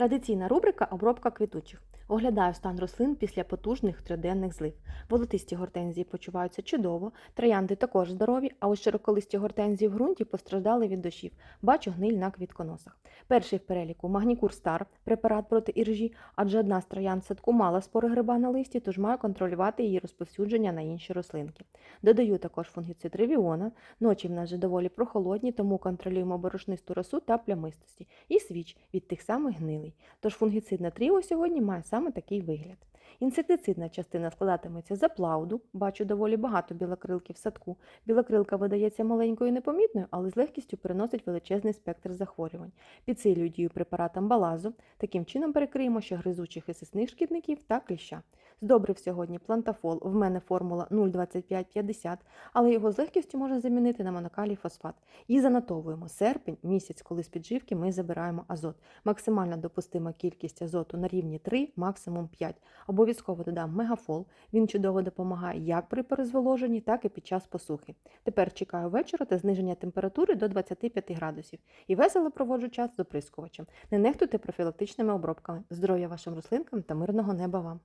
Традиційна рубрика Обробка квітучих. Оглядаю стан рослин після потужних триденних злив. Волотисті гортензії почуваються чудово, троянди також здорові, а ось широколисті гортензії в ґрунті постраждали від дощів. Бачу гниль на квітконосах. Перший в переліку Магнікур Стар, препарат проти іржі, адже одна з троянд садку мала спори гриба на листі, тож маю контролювати її розповсюдження на інші рослинки. Додаю також фунгіцид ревіона. Ночі в нас вже доволі прохолодні, тому контролюємо борошнисту росу та плямистості. І свіч від тих самих гнилий. Тож фунгіцидна тріо сьогодні має саме такий вигляд. Інсектицидна частина складатиметься з аплауду. Бачу доволі багато білокрилки в садку. Білокрилка видається маленькою і непомітною, але з легкістю переносить величезний спектр захворювань. Підсилюю дію препаратом балазу. Таким чином перекриємо ще гризучих і сисних шкідників та кліща. Здобрив сьогодні плантафол. В мене формула 0,2550, але його з легкістю можна замінити на монокалій фосфат. І занотовуємо серпень, місяць, коли з підживки ми забираємо азот. Максимальна допустима кількість азоту на рівні 3, максимум 5. Обов'язково додам мегафол. Він чудово допомагає як при перезволоженні, так і під час посухи. Тепер чекаю вечора та зниження температури до 25 градусів і весело проводжу час з оприскувачем. Не нехтуйте профілактичними обробками. Здоров'я вашим рослинкам та мирного неба вам!